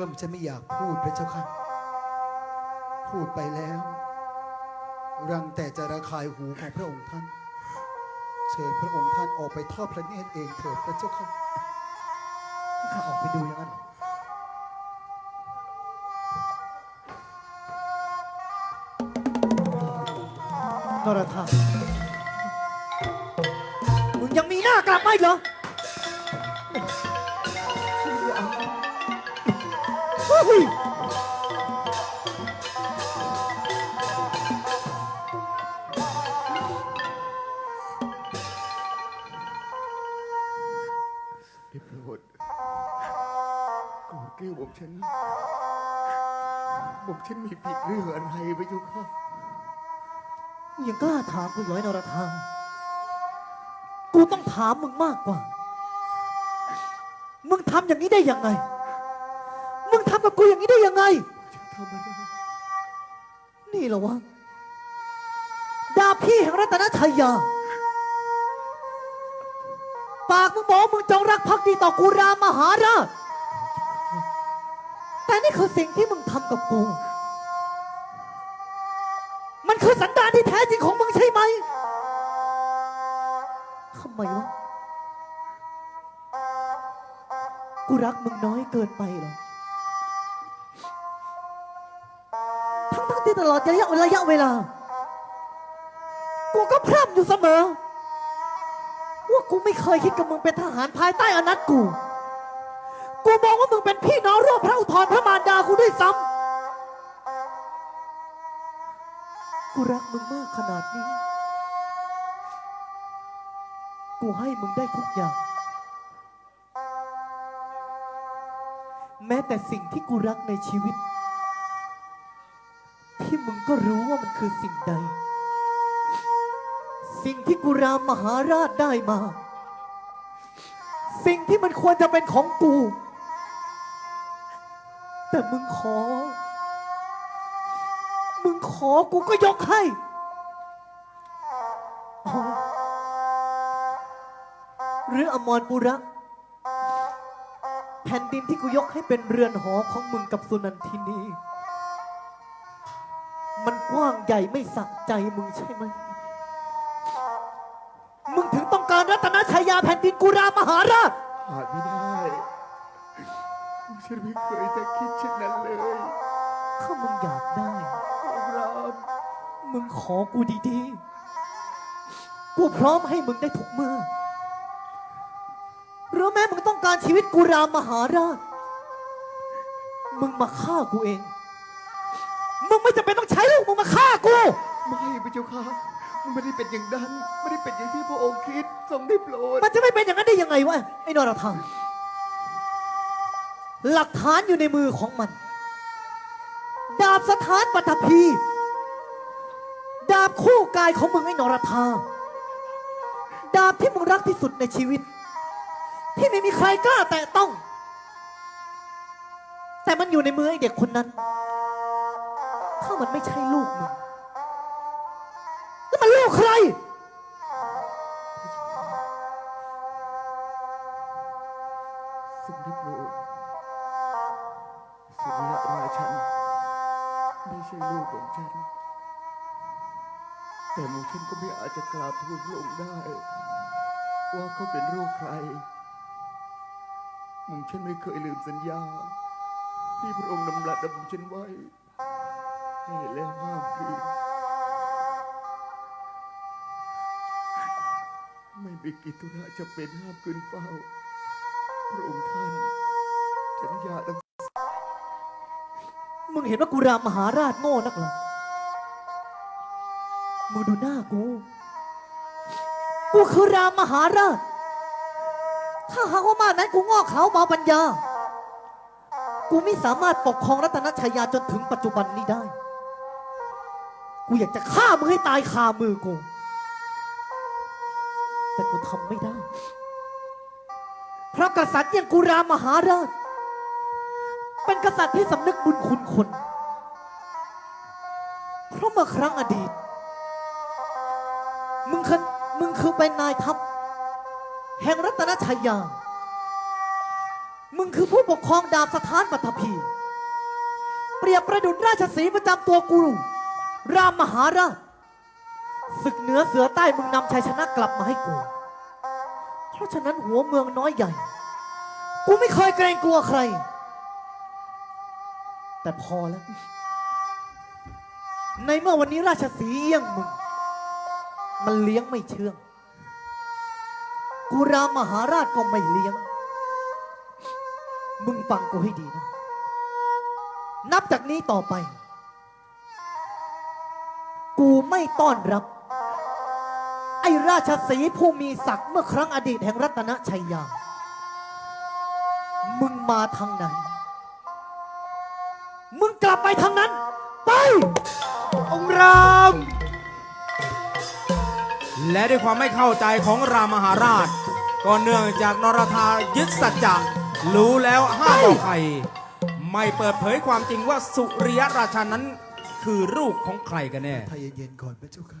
ก็ฉันไม่อยากพูดพระเจ้าค่ะ พูดไปแล้ว รังแต่จะระคายหูของพระองค์ท่าน เชิญพระองค์ท่านออกไปทอดพระเนตรเองเถิดพระเจ้าค่ะให้ข้าออกไปดูอย่างนั้นรอนรธามึงยังมีหน้ากลับมาอีกเหรอ ได้โปรดโกรธเกลียวผมฉันผมฉันมีผิดเรื่องอะไรไปจุค่ะมึงยังกล้าถามกูอยู่ไอ้นรธากูต้องถามมึงมากกว่า มึงทำอย่างนี้ได้ยังไงำกับกูอย่างนี้ได้ยังไง นี่เหรอวะ ดาบพี่แห่งรัตนชัยยา ปากมึงบอกมึงจงรักภักดีต่อกูรามมหาราช แต่นี่คือสิ่งที่มึงทำกับกู มันคือสันดานที่แท้จริงของมึงใช่ไหมทำไมวะ กูรักมึงน้อยเกินไปเหรอ ทั้งที่ตลอดระยะระยะเวลา กูก็พร่ำอยู่เสมอ ว่ากูไม่เคยคิดกับมึงเป็นทหารภายใต้อนัตกู กูมองว่ามึงเป็นพี่น้องร่วมพระอุทธรพระมารดากูด้วยซ้ำกูรักมึงมากขนาดนี้ กูให้มึงได้ทุกอย่าง แม้แต่สิ่งที่กูรักในชีวิต มึงก็รู้ว่ามันคือสิ่งใด สิ่งที่กูรามมหาราชได้มา สิ่งที่มันควรจะเป็นของกู แต่มึงขอ มึงขอกูก็ยกให้หรืออมรปุระ แผ่นดินที่กูยกให้เป็นเรือนหอของมึงกับสุนันทินี มันกว้างใหญ่ไม่สะใจมึงใช่ไหม มึงถึงต้องการรัตนชัยยาแผ่นดินกุรามหาราชอาจไม่ได้ผมฉันไม่เคยจะคิดเช่นนั้นเลยถ้ามึงอยากได้ รามมึงขอกูดีๆ กูพร้อมให้มึงได้ทุกเมื่อ หรือแม้มึงต้องการชีวิตกุรามมหาราช มึงมาฆ่ากูเอง มึงไม่จำเป็นต้องใช้ลูกมึงมาฆ่ากู ไม่พระเจ้าค่ะ มันไม่ได้เป็นอย่างนั้น ไม่ได้เป็นอย่างที่พระองค์คิด ทรงได้โปรด มันจะไม่เป็นอย่างนั้นได้ยังไงวะไอ้นรธรรมหลักฐานอยู่ในมือของมัน ดาบสถานปัตภีดาบคู่กายของมึงไอ้นรธาดาบที่มึงรักที่สุดในชีวิต ที่ไม่มีใครกล้าแตะต้อง แต่มันอยู่ในมือไอ้เด็กคนนั้นถ้า มันไม่ใช่ลูกมึงแล้วมันลูกใครทรงได้โปรดสุริยราชันไม่ใช่ลูกของฉัน แต่หมูฉันก็ไม่อาจจะกราบทูลพระองค์ได้ ว่าเขาเป็นลูกใครหมุมฉันไม่เคยลืมสัญญา ที่พระองค์นำรัดดำมุฉันไว้ ให้แล้วห้ามคืนไม่มีกิจธุระจะเป็นห้ามคืนเฝ้า พระองค์ท่านสัญญาตั้งมึงเห็นว่ากูรามมหาราชโง่นักเหรอ มึงดูหน้ากู กูคือรามมหาราช ถ้าหากว่ามานั้นกูงอกเขาเบาปัญญา กูไม่สามารถปกครองรัตนชัยยาจนถึงปัจจุบันนี้ได้ กูอยากจะฆ่ามึงให้ตายคามือกู แต่กูทำไม่ได้ เพราะกษัตริย์อย่างกูรามมหาราช เป็นกษัตริย์ที่สำนึกบุญคุณคน เพราะเมื่อครั้งอดีต มึงคือมึงคือเป็นนายทัพ แห่งรัตนชัยยา มึงมึงคือผู้ปกครองดาบสถานปัตภี เปรียบประดุจราชสีประจำตัวกูร รามมหาราชศึกเหนือเสือใต้มึงนำชัยชนะกลับมาให้กู เพราะฉะนั้นหัวเมืองน้อยใหญ่ กูไม่เคยเกรงกลัวใคร แต่พอแล้ว ในเมื่อวันนี้ราชสีเอี้ยงมึง มันเลี้ยงไม่เชื่อง กูรามมหาราชก็ไม่เลี้ยง มึงฟังกูให้ดีนะ นับจากนี้ต่อไป ไม่ต้อนรับ ไอ้ราชสีผู้มีศักดิ์เมื่อครั้งอดีตแห่งรัตนชัยยา มึงมาทางไหน มึงกลับไปทางนั้น ไป องค์ราม และด้วยความไม่เข้าใจของรามมหาราช ก็เนื่องจากนรธายึดสัจจะรู้แล้วห้ามบอกใคร ไม่เปิดเผยความจริงว่าสุริยราชานั้น คือลูกของใครกันแน่ถ้าเย็นก่อนพระเจ้าค่ะ